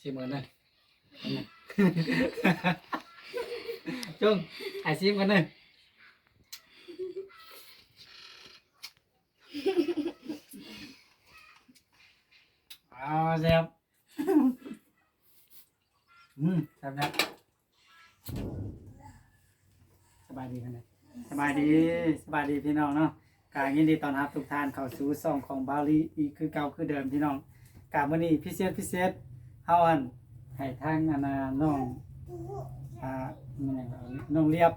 สิเหมือนนั่นจุ้งไอซิมกันหนึ่งเอาเสียบอืมแซ่บแล้วสบายดีกันเลยสบายดีสบายดีพี่น้องเนาะกายินดีต้อนรับทุกท่านเข้าสู่ซ่องของบาลีอีกคือเก่าคือเดิมพี่น้องกามื่อนี้พิเศษพิเศษ เฮาอันให้ทางอานาน้องอ่ามันยังไน้องเรียบ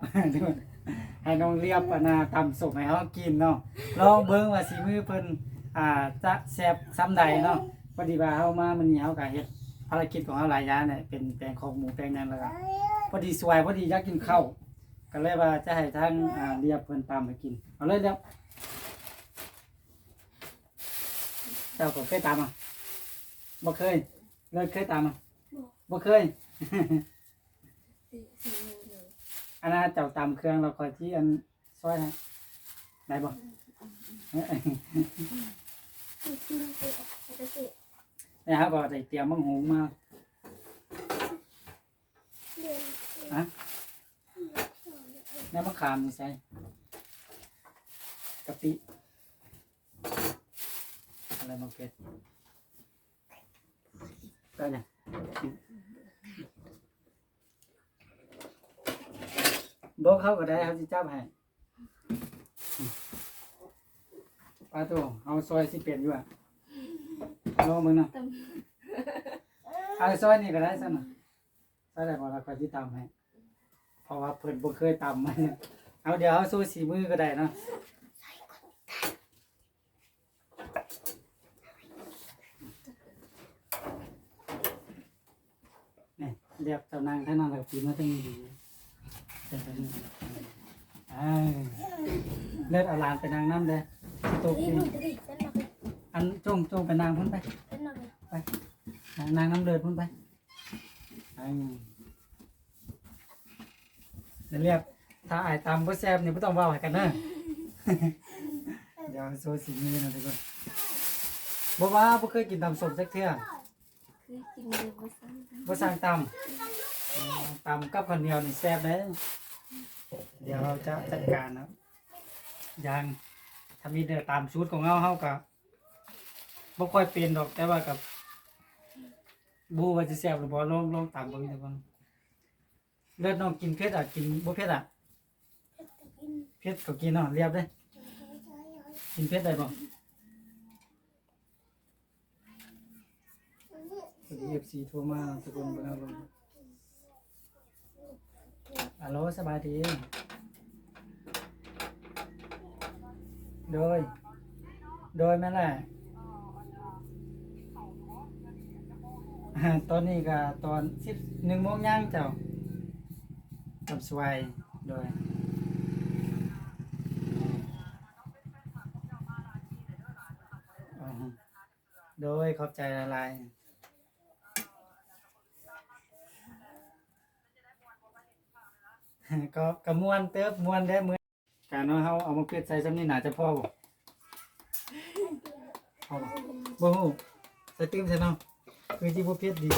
ให้น้องเรียบอานาตำสุกให้เฮากินเนาะลองเบิ่งว่าสีมือเพิ่นอ่าจะแซ่บซ้ำใดเนาะพอดีว่าเฮามามื้อนี้เฮาก็เฮ็ดภารกิจของเฮาหลายอย่างเนี่ยเป็นแปลงของหมูแปลงนั้นแล้วก็พอดีสวยพอดีอยากกินข้าวก็เลยว่าจะให้ทางอ่าเรียบเพิ่นตามให้กินเอาเลยเรียบเจ้าก็เคยตามอะบ่เคย เลยเคยตามอะบ่เคย อันนั้นเจ้าตามเครื่องเราคอยที่อันซอยนะได้บ่เอ้ยนะครับบอกได้เตรียมมังหุงมาอะแม่มะขามนี่ใส่กะปิอะไรบางเกต ก็เนี่ยบอกเขาก็ได้เขาจะจับให้ปลาตัวเอาซอยสิเปลี่ยนอยู่อะลองมึงนะเอาซอยนี่ก็ได้ซะน่อยซอยได้พอเราคอยที่ตำให้เพราะว่าเพิ่นบ่เคยตำมาเนี่ยเอาเดี๋ยวเอาสู้สีมือก็ได้เนาะนี่เรียบเจ้านางท่านนางกับปีมาตั้งดีเจ้าตั้งดีอ่าเลือดเอาหลานไปนางน้ำเด้อสิโตกินอันจงจงไปนางพุ่นไปนางนางน้ำเดือดพุ่นไปอันเดี๋ยวเรียกถ้าอายตามบ่แซ่บนี่บ่ต้องเว้าให้กันเด้อเดี๋ยวโซสีมือนะทุกคนบ่ว่าบ่เคยกินตำส้มสักเทื่อบ่สั่งตำอ๋อ ตำกับข้าวเหนียวนี่แซ่บเด้อเดี๋ยวเราจะจัดการนะอย่างถ้ามีเดือตามสูตรของเราเฮาก็บ่ค่อยเป็นดอกแต่ว่ากับบูว่าจะแซ่บหรือบ่ลองลองตามเบิ่งทุกคนเลือดน้องกินเผ็ดอะกินบ่เผ็ดอะเผ็ดก็กินเนาะเรียบเด้กินเผ็ดได้บ่สวัสดี FC โทรมาทุกคนบิ่งเอาลง ฮัลโหลสบายดีโดย โดยแม่แหละตอนนี้ก็ตอนสิบหนึ่งโมงย่างเจ้ากับสวยโดยโดยขอบใจละลาย ก็กระมวนเติบมวนได้เมื่อการว่าเขาเอามาเพื่อใส่ซ้ำนี่น่าจะพอบ่พอบ่บ่ฮู้ใส่ติ้มใส่เนาะคือที่บ่เผ็ดดี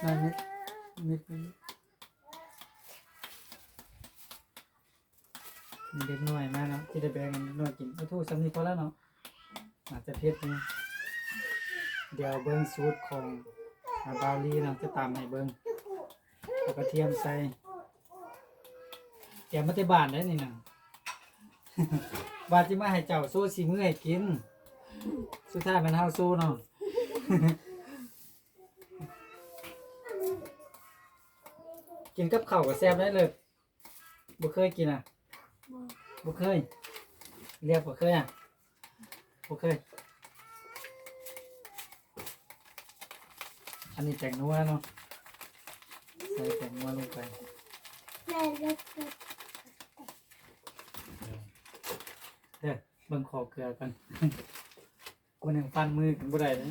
ได้เม็ดเม็ดเม็ดมีเด็กน้อยมาเนาะที่ได้แบ่งกันน้อยกินเอาทูสำนีพอแล้วเนาะอาจจะเผ็ดนี่ เดี๋ยวเบิ้งสูตรของอาบาลีเนาะจะตามให้เบิ้งกระเทียมใส่เตรียมมาที่บ้านได้นี่นะว่าที่มาให้เจ้าสู้สีมือให้กิน สุดท้ายมันเฮาสู้เนาะกินกับข้าวกับแซ่บได้เลยบ่เคยกินอะบ่เคย เรียกบ่เคยอะบ่เคย อันนี้แตงนัวเนาะใส่แตงนัวลงไปเด้อเบิ่งขอเกลือกันกูนึงฟันมือกันบ่ได้นะ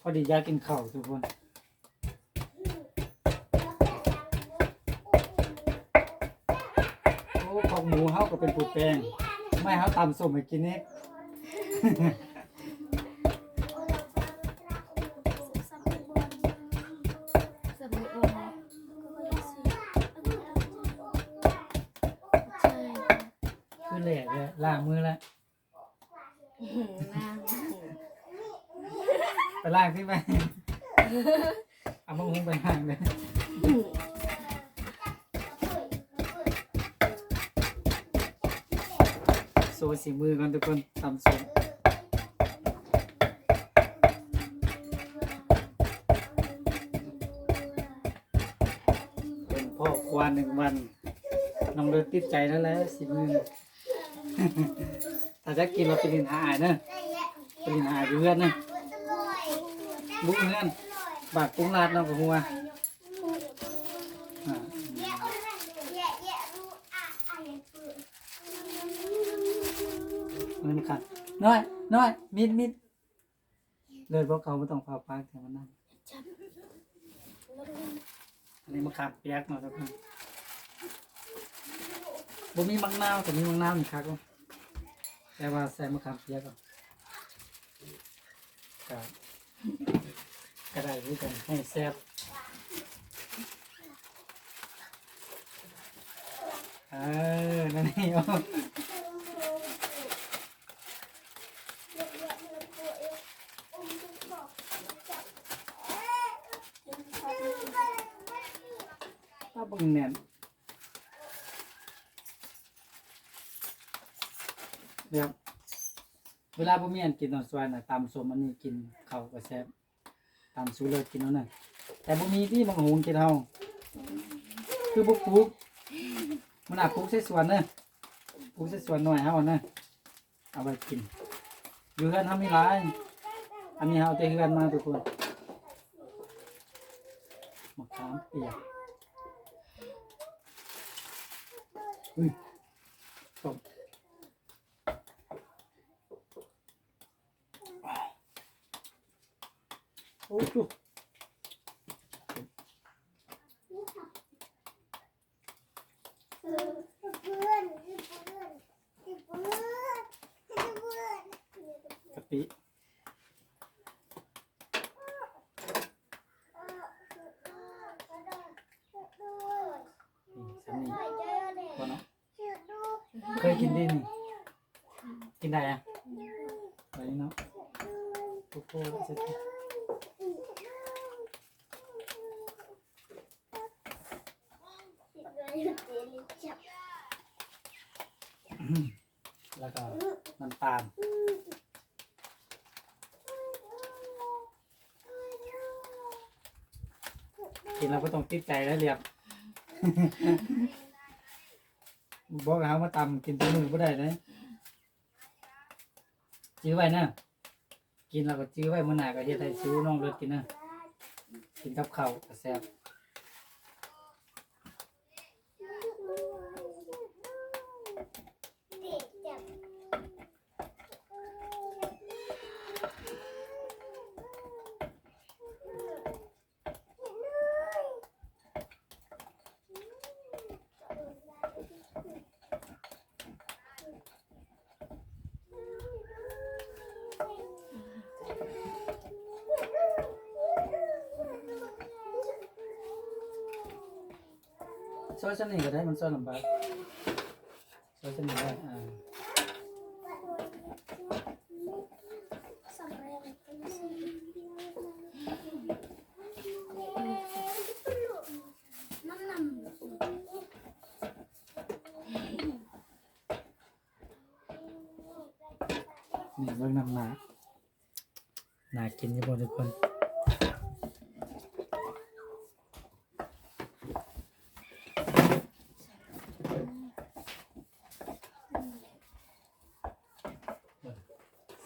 พอดีอยากกินข้าวทุกคนโอ้ของหมูเฮาก็เป็นปูแป้ง ไม่เฮาตำส้มให้กินนี่สบู่อมใช่คือแหลกเลยล้างมือแล้วนางไปล้างที่ไหมเอามาหุงไปล้างเลย โซสีมือกันทุกคนตำส้มเป็นพ่อครัวหนึ่งวันน้องเลิศติดใจแล้วแหละสีมือถ้าจะกินเราไปลินหาอายเนอะไปลินหาอายอยู่เพื่อนเนอะบุกเพื่อนบากกุ้งลาดเนาะกับหัว อ่าเงินขัดน้อยน้อยมิดมิดเลยบอกเขาไม่ต้องพาปากแต่มันนั่นอันนี้มะขามเปียกเนาะทุกคนบ่มีมังนาวแต่มีมังนาวนี่ครับแต่ว่าใส่มะขามเปียกก่อนครับก็ได้ด้วยกันให้แซ่บเออนั่นนี่อ๋อ บิ่งแน่นแบบเวลาบ่มีอันกินตอนสวยน่ะตำส้มอันนี้กินข้าวก็แซ่บตำสูเลิศกินเอานั่นแต่บ่มีที่บางหงกินเฮาคือบ่ปลูกมันอาจปลูกใส่สวนเด้อปลูกใส่สวนหน่อยเฮานะเอาไว้กิน อยู่เฮือนเฮามีหลาย อันนี้เฮาเอาแต่เฮือนมาทุกคนมะขามเปียก อุ้ยตบโอ้โหกะปินี่สามีพอเนาะเคยกินดินี่กินได้อะไปเนาะโอ้โหเสร็จแล้วแล้วก็น้ำตาล กินเราก็ต้องติดใจแล้วเรียบ บอกเขามาตำกินตัวมือก็ได้เลยจื้อไว้นะกินเราก็จื้อไว้มื่อหน้าก็เฮ็ดให้ซื้อน้องเลิศกินนะกินกับข้าวก็แซ่บ ซอยชั้นนี้ก็ได้มันซอยลำบากซอยชั้นนี้ได้อ่านี่เบิ่งน้ำหนาหนากินอยู่บ่ทุกคน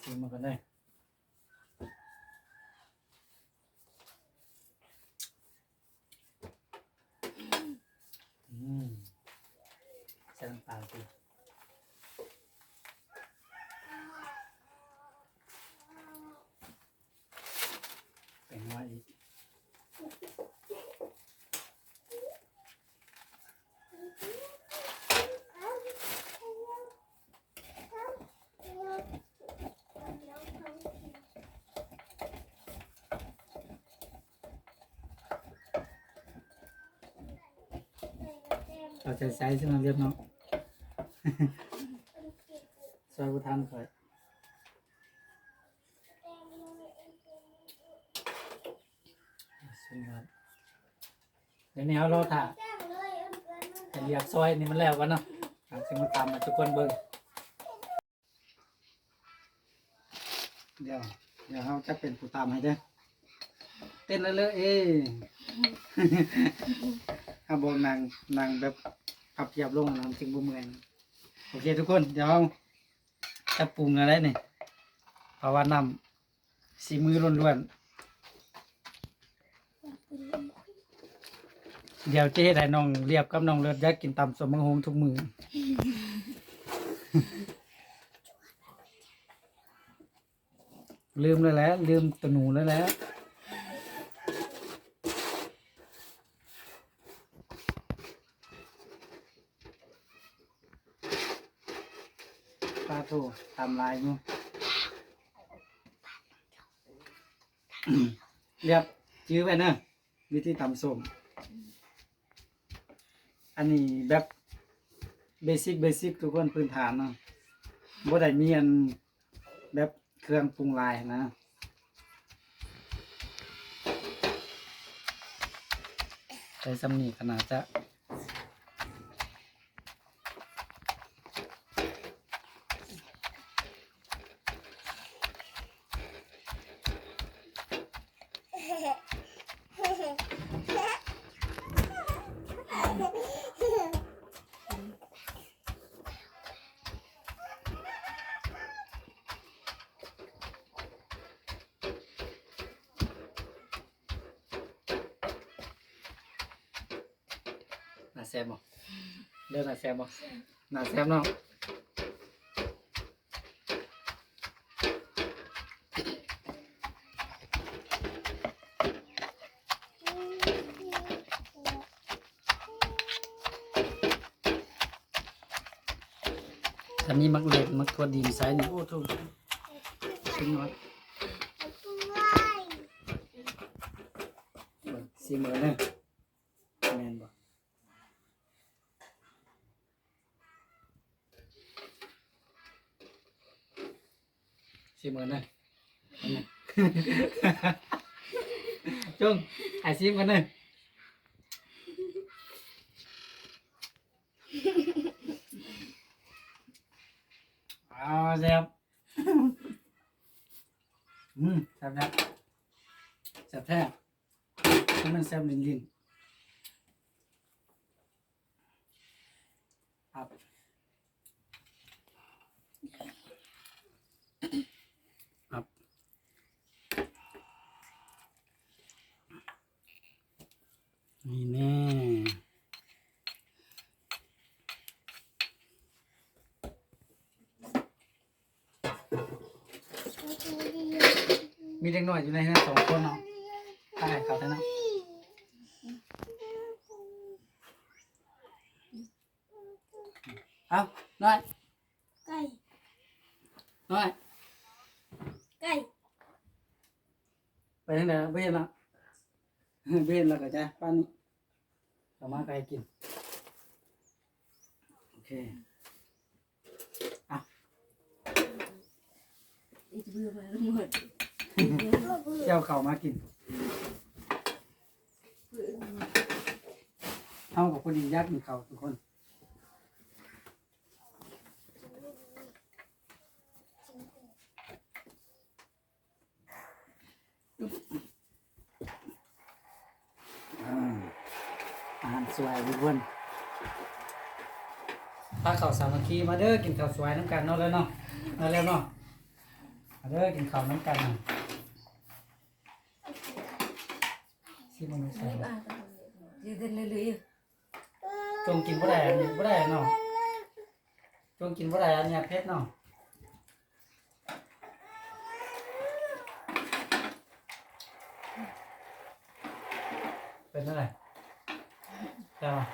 ชิมมากันได้อืมใส่น้ำตาลสิเป็นว่าอีก อ เราจะใช้ซึ่งมันเรียบเนาะ ซอยบุทันก่อนสุดยอดเดี๋ยวนี้เอาเราถ่าจะเรียกซอยนี่มันแล้วกันเนาะซึ่งมาตามมาทุกคนเบิ่งเดี๋ยว เดี๋ยวเขาจะเป็นผู้ตามให้เด้อเต้นเลยๆเอ้ ถ้าบอกนางนางแบบพับเพียบลงนางจึงบ่เมื่อยโอเคทุกคนเดี๋ยวเราจะปรุงอะไรเนี่ยเพราะว่านำสีมือล้วนๆเดี๋ยวเจ๊ได้น้องเรียบกับน้องเลือดอยากกินตำสมมังหงทุกมือลืมเลยแล้ว ลืมตวหนูเลยแล้วปลา ทำลายอยู่เรียบจื้อไว้เนอะวิธีทำส้มอันนี้แบบเบสิกเบสิกทุกคนพื้นฐานเนาะบ่ได้มีอันแบบเครื่องปรุงลายนะใช้สำนีขนาดจะ น่าแซ่บบ่เริ่มน่าแซ่บบ่น่าแซ่บเนาะถ้ามีมักเล็ดมักทั่วดินใส่นี่โอ้ถูกชิ้นน้อยเบิ่งสีมือเด้อแม่นบ่ สี่หมื่นนะจุงไอซิมกันเลยเอาแซ่บอืมแซ่บแซ่บแซ่บแท้ให้มันแซ่บลิ้นลิ้นครับ ครับนี่แน่ มีเด็กน้อยอยู่ในนั้นสองคนเนาะใช่เขาเท่านั้นเอาน้อย ไก่น้อย ไก่ไปทางไหนเวนละเวนแล้วก็จะป้านนี้เรามาไกลกิน โอเคอีกเบื่อไปหมด เจ้าเข่ามากินเอหมดเอากับคนดียักษ์มีเข่าทุกคนอาหารสวยทุกคนพาเข่าวสามัคคีมาเด้อกินข้าวสวยน้ำกันเนาะเลยเนาะมาแล้วเนาะมาเด้อกินข้าวน้ำกันน่ะ ชิมมันไม่บ้ากันยืดเลยเลยจงกินบ่ได้อันนี้บ่ได้เนาะจงกินบ่ได้อันเนี้ยเผ็ดเนาะเป็นอะไรใช่ปะ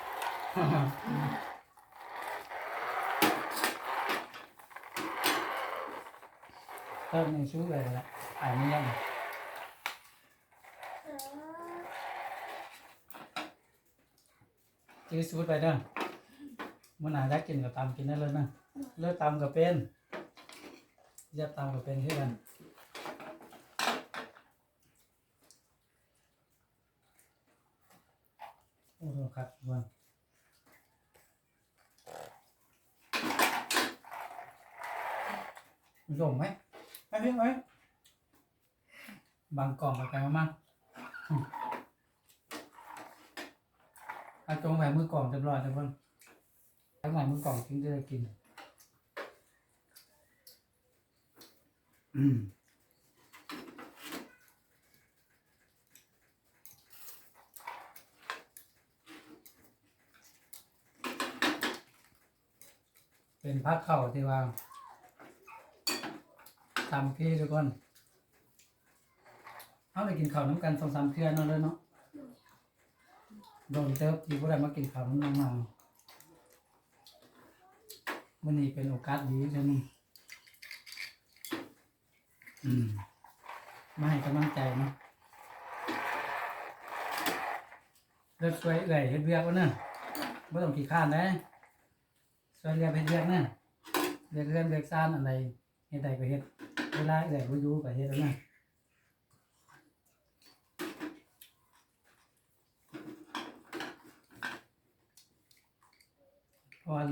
เพิ่มหนึ่งชุดเลยละอ่านนี้ยัง จื้อชุดไปเด้อมันหาได้กินกับตำกินได้เลยนะเลือกตำกับเป็นเลือกตำกับเป็นที่กันโอ้โหครับวันมีลมไหมไปพี่ไหมบางกล่องกับกันมาอืม เอาจงไว้มือกล่องเรียบร้อยทุกคนทั้งหลายมือกล่องจึงจะได้กิน อืมเป็นพักเข่าที่ว่าตามพี่ทุกคนเขาได้กินข้าวน้ำกันสองสามเทื่อนาะเลยเนาะ โดนเติบที่พวกเรามากินข้าวน้ำน้ำมาวันนี้เป็นโอกาสดีเลยนี่อืมมาให้กำลังใจเนาะเลิกช่วยเอื่อยเฮ็ดเวียกวะเนอะไม่ต้องขี้ข้านนะช่วยเรียกเฮ็ดเวียกเนอะเรียกเรื่องเรียกซ่านอะไรเฮ็ดใดก็เฮ็ดเวลาเอื่อยบ่อยู่ก็เฮ็ดแล้วนะ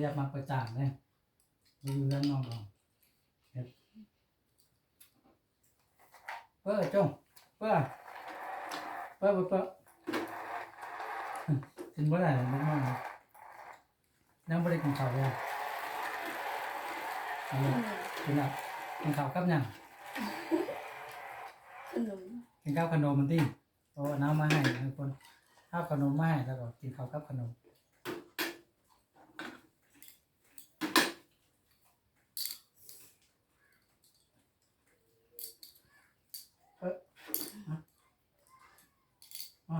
เพราะว่าเรียกมาประจานเลยบ่อยู่เรื่องน้องเราเฮ็ดเปิ้ลจงเปิ้ลเปิ้ลเปิ้ลเปิ้ลกินบ่ได้เลยน้องๆยังบ่ได้กินข้าวเลยเอาเลยกินแล้วกินข้าวกับหยังขนมกินข้าวขนมมันติโอ้เอาน้ำมาให้ทุกคนข้าวขนมมาให้แล้วก็กินข้าวกับขนมเอ้ยมามา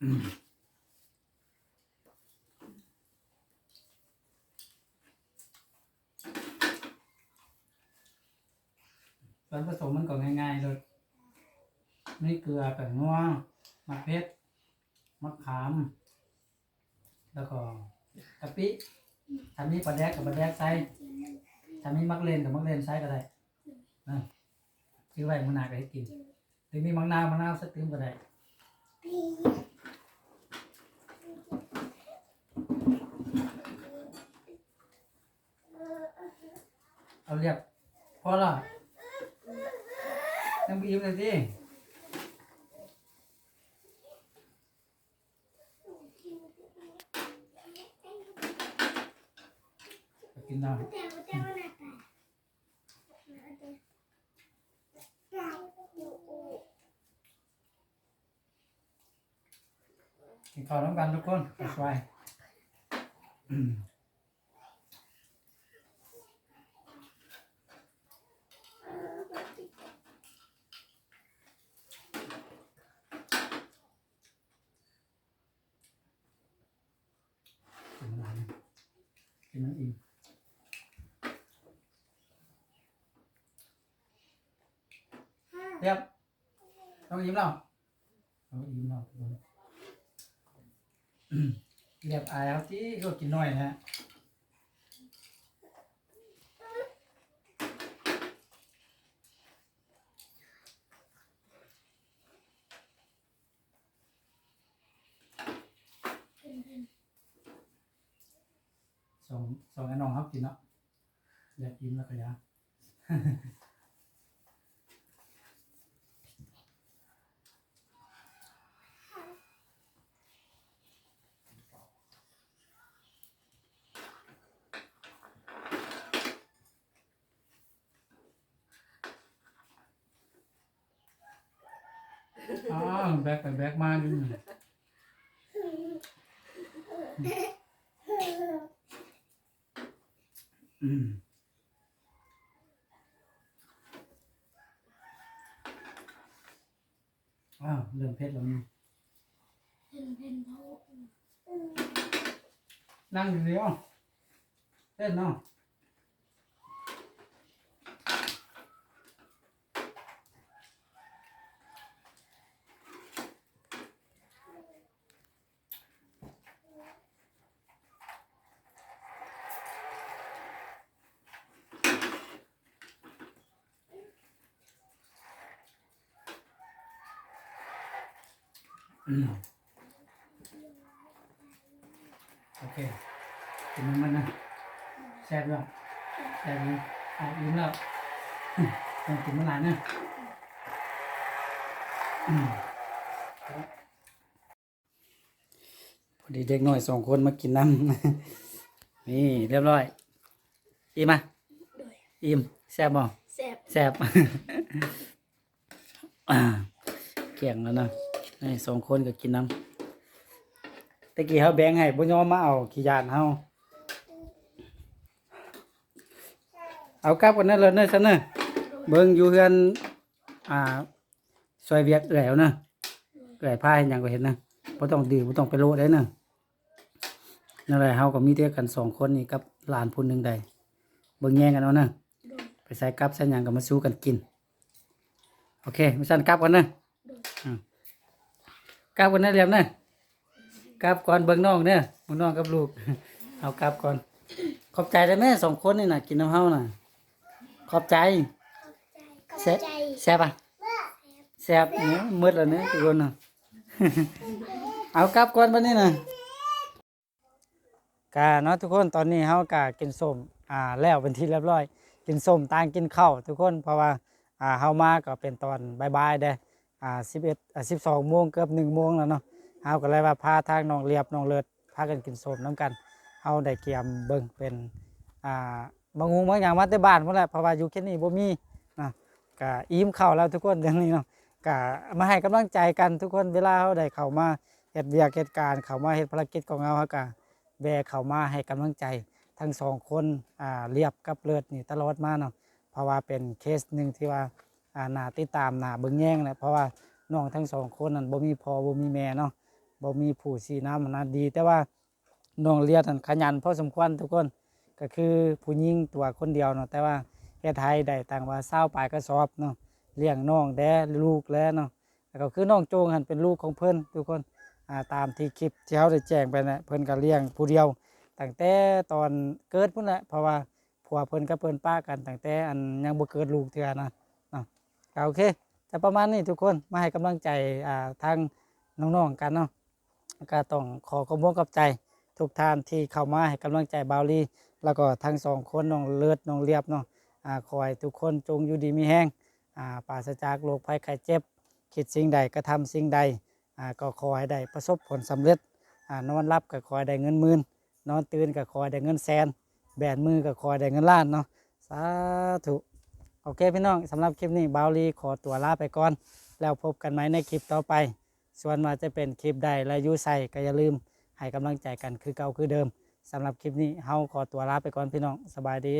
อืมส่วนผสมมันก็ง่ายๆเลยี่เกลือแป้งนัวมะเพ็ดมะขาม แล้วก็กะปิทำนี้ปลาแดกกับปลาแดกไซทำนี้มักเลนกับมักเลนไซก็ได้นะซื้อไว้มันนาก็ให้กินหรือมีมังนาวมังนาวสักตื้มก็ได้เอาเรียบพอละยังบีบเลยสิ กินน้ำกินข้าวน้ำกันทุกคนสบายอืมกินอะไรเนี่ยกินน้ำอิ่มเรียบต้องอิ่ มแล้วต้องอิ่มแล้วทุกคนเรียบอายเอาที่ก็กินน้อยนะฮะสองสองไอ้น้องเขากินเนาะเรียบอิ่มแล้วก็ยา อ๋อแบกไปแบกมาดูหน่อยอืม อ้าวเริ่มเพชรแล้วนี่เป็นเป็นเพราะนั่งอยู่เดียวเต้นเนาะ โอเคกินมันนะแซ่บแล้วแซ่บเลยเอาอิ่มแล้วอืมต้องกินมันหลายนะอืมพอดีเด็กน้อยสองคนมากินน้ำนี่เรียบร้อย อิ่มอะโดยอิ่มแซ่บบ่แซ่บแซ่บอ่าเกี่ยงแล้วนะ นี่สองคนก็กินน้ำตะกี้เขาแบ่งให้บ่ยอมมาเอาขี้ยานเฮาเอากลับกันนั่นเลยเนอะซะเนอะเบิ่งอยู่เฮือนอ่าซอยเวียกเอื่อยเอาเนอะเอื่อยพาเห็นหยังก็เห็นนะบ่ต้องดื้อบ่ต้องไปโลดได้เนอะนั่นแหละเฮาก็มีแต่กันสองคนนี่กับหลานผู้หนึงได้เบิ่งแย่งกันเอาเนอะไปใส่กลับใส่หยังก็มาสู้กันกิน โอเคมาสั่นกลับกันนะอืม กลับกันนะเรียมนะกลับก่อนเบิ่งน้องเนี่ยเบิ่งน้องกับลูก เอากลับก่อน ขอบใจได้ไหมสองคนนี่น่ะ กินน้ำเฮาน่ะ ขอบใจขอบแซ่บใจแซ่บอะแซ่บเนี่ยมืดแล้วเนี่ยทุกคนน่ะเอากลับก่อนบัดนี้น่ะกาเนาะทุกคนตอนนี้เฮากะกินส้มอ่าแล้วเป็นที่เรียบร้อย กินส้มต่างกินข้าวทุกคนเพราะว่าอ่าเฮามาก็เป็นตอนบ่ายๆเด้ อ่า11อ่า12โมงเกือบ1โมงแล้วเนาะเฮาก็เลยว่าพาทางน้องเรียบน้องเลิศพากันกินสมน้ำกันเฮาได้เกียมเบิ่งเป็นอ่าบางงูบางอย่างมาแต่บ้านพุ่นแหละเพราะว่าอยู่แค่นี้บ่มีนะก็อิ่มข้าแล้วทุกคนเดี๋ยวนี้เนาะก็มาให้กำลังใจกันทุกคนเวลาเฮาได้เข้ามาเฮ็ดเวียกเฮ็ดการเข้ามาเฮ็ดภารกิจของเฮาเฮาก็แวะเข้ามาให้กำลังใจทั้งสองคนอ่าเรียบกับเลิศนี่ตลอดมาเนาะเพราะว่าเป็นเคสหนึ่งที่ว่า อ่านาติดตามนาเบิ่งแย่งแหละเพราะว่าน้องทั้งสองคนนั้นบ่มีพ่อบ่มีแม่เนาะบ่มีผู้สีน้ำนะดี แต่ว่าน้องเลียดนั้นขยันพอสมควรทุกคนก็คือผู้หญิงตัวคนเดียวเนาะแต่ว่าเฮ็ดไทยได้ต่างว่าเศร้าปลายกระสอบเนาะเลี้ยงน้องแด้ลูกแล้วเนาะแล้วก็คือน้องโจงหันเป็นลูกของเพิ่นทุกคนาตามที่คลิปที่เขาได้แจ้งไปนะเพิ่นก็เลี้ยงผู้เดียวตั้งแต่ตอนเกิดพุ่นแหละเพราะว่าผัวเพิ่นกับเพิ่นป้ากันตั้งแต่อันยังบ่เกิดลูกเทื่อนนะ ก็โอเคจะประมาณนี้ทุกคนมาให้กำลังใจอ่าทางน้องๆกันเนาะก็ต้องขอขอบคุณกับใจทุกท่านที่เข้ามาให้กำลังใจบาวลีแล้วก็ทั้งสองคนน้องเลิศน้องเรียบเนาะอ่าขอให้ทุกคนจงอยู่ดีมีแห้งอ่าปราศจากโรคภัยไข้เจ็บ คิดสิ่งใดกระทำสิ่งใดอ่าก็ขอให้ได้ประสบผลสำเร็จอ่านอนรับก็ขอให้ได้เงินหมื่นนอนตื่นก็ขอให้ได้เงินแสนแบนมือก็ขอให้ได้เงินล้านเนาะสาธุ โอเคพี่น้องสำหรับคลิปนี้บาวลีขอตัวลาไปก่อน แล้วพบกันไหมในคลิปต่อไป ส่วนมาจะเป็นคลิปใดและยูใส่ก็อย่าลืมให้กำลังใจกันคือเก่าคือเดิมสำหรับคลิปนี้เฮาขอตัวลาไปก่อนพี่น้องสบายดี